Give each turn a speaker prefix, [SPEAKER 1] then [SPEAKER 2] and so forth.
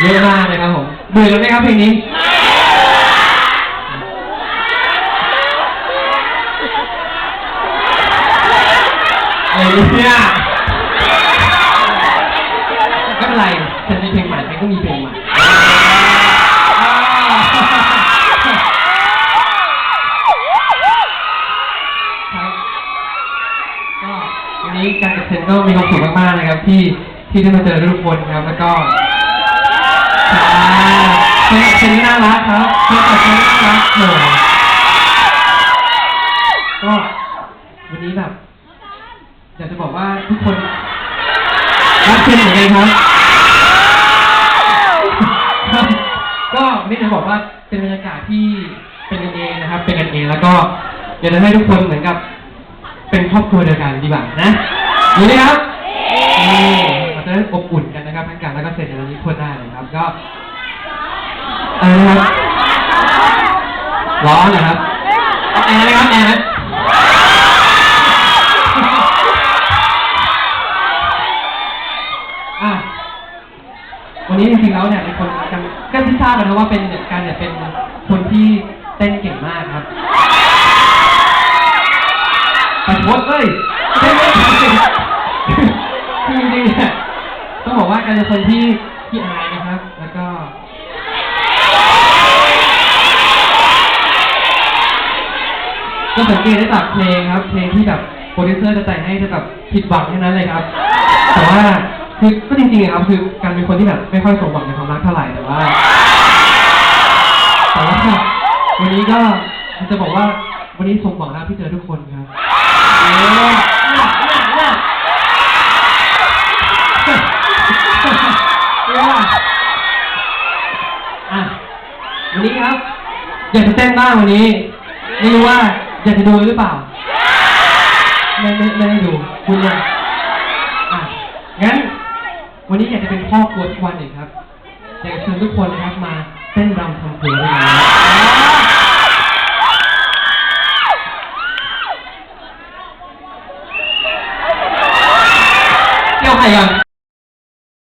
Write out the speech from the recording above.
[SPEAKER 1] เยอะมากนะครับผมเบื่อกันไหมครับเพลงนี้อะไรเนี่ยไม่เป็นไรฉันมีเพลงใหม่ใครก็มีเพลงใหม่ครับก็วันนี้การจัดเซนก็มีความสุขมากๆนะครับที่ที่ได้มาเจอทุกคนครับแล้วก็ เพลงเซนน่ารักครับเพลงเซนน่ารักโหก็วันนี้แบบอยากจะบอกว่าทุกคนรักเซนเหมือนกันครับก็ไม่ได้บอกว่าเป็นบรรยากาศที่เป็นกันเองนะครับ เป็นกันเองแล้วก็อยากจะให้ทุกคนเหมือนกับ เป็นครอบครัวเดียวกันดีกว่านะดีไหมครับนี่เราจะได้อบอุ่น นนะครับทั้งกันแล้วก็เซนในวันนี้ทั่วหน้าเลยครับ ก็อะไรนะครับร้อนเหรอครับเอาแอร์นะครับแอร์นะอะวันนี้จริงๆแล้วเนี่ยเป็นคนกันก็ที่ทราบกันนะว่าเป็นเนี่ยการเนี่ยเป็นคนที่เต้นเก่งมากครับแต่โพสเอ้ยเต้นไม่เก่งคือจริงๆเนี่ย รเป็นคนที่ที่อายนะครับ แล้วก็ ก็สังเกตได้จากเพลงครับ เพลงที่แบบโปรดิวเซอร์จะแต่งให้จะแบบผิดหวังแค่นั้นเลยครับ แต่ว่าคือก็จริงๆอะครับ คือการเป็นคนที่แบบไม่ค่อยสมหวังในความรักเท่าไหร่แต่ว่าแต่ว่าวันนี้ก็จะบอกว่าวันนี้สมหวังแล้วที่เจอทุกคนครับ วันนี้ครับ อยากจะเต้นบ้างวันนี้ ไม่รู้ว่าอยากจะดูหรือเปล่า ไม่ไม่ไม่ได้ดูคุณยังอะงั้น วันนี้อยากจะเป็นพ่อครัวทุกวันอีกครับ อยากจะเชิญทุกคนนะครับมาเต้นรำทำเพลงด้วยกันนะครับเกี่ยวใครกัน